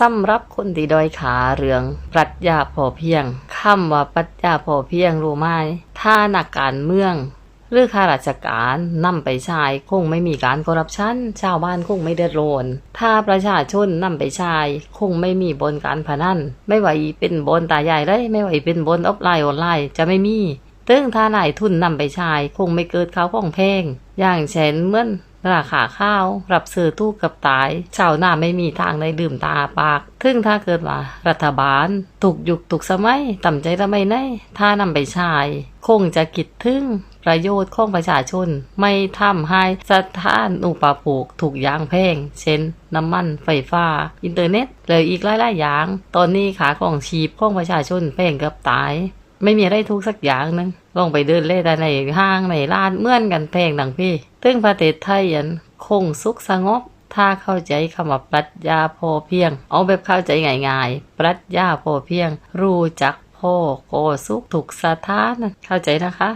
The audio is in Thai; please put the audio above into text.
สำหรับคนที่ด้อยขาเรื่องปรัชญาพอเพียงคำว่าปรัชญาพอเพียงรู้ไหมถ้านักการเมือง หรือข้าราชการนำไปใช้คงไม่มีการคอร์รัปชันชาวบ้านคงไม่เดือดร้อนถ้าประชาชนนำไปใช้คงไม่มีบนการพนันไม่ไหวเป็นบนตาใหญ่เลยไม่ไหวเป็นบนออฟไลน์ออนไลน์จะไม่มีตึงถ้านายทุนนำไปใช้คงไม่เกิดข้าวของแพงอย่างเช่นเมื่อ ราคาข้าว รับซื้อตู้กับตายชาวนาไม่มีทางได้ดื่มตาปาก ถึงถ้าเกิดว่า รัฐบาลถูกยุคถูกสมัยต่ำใจทำไมไนถ้านำไปใช้คงจะคิดถึงประโยชน์ของประชาชน ไม่ทำให้สถานอุปโภคถูกยางแพง เช่น น้ำมันไฟฟ้า อินเทอร์เน็ตเลยอีกหลายๆอย่าง ตอนนี้ขาของชีพของประชาชนแพงเกือบตาย ไม่มีอะไรทุกสักอย่างหนึง ลองไปเดินเล่นในห้างในร้านเมื่อนกันเพลงดังพี่ตึงประเทศไทยยันคงสุขสงบ ถ้าเข้าใจคำว่าปรัชญาพอเพียง เอาแบบเข้าใจง่ายๆ ปรัชญาพอเพียง รู้จักพ่อโกสุขถูกสถานเข้าใจนะคะ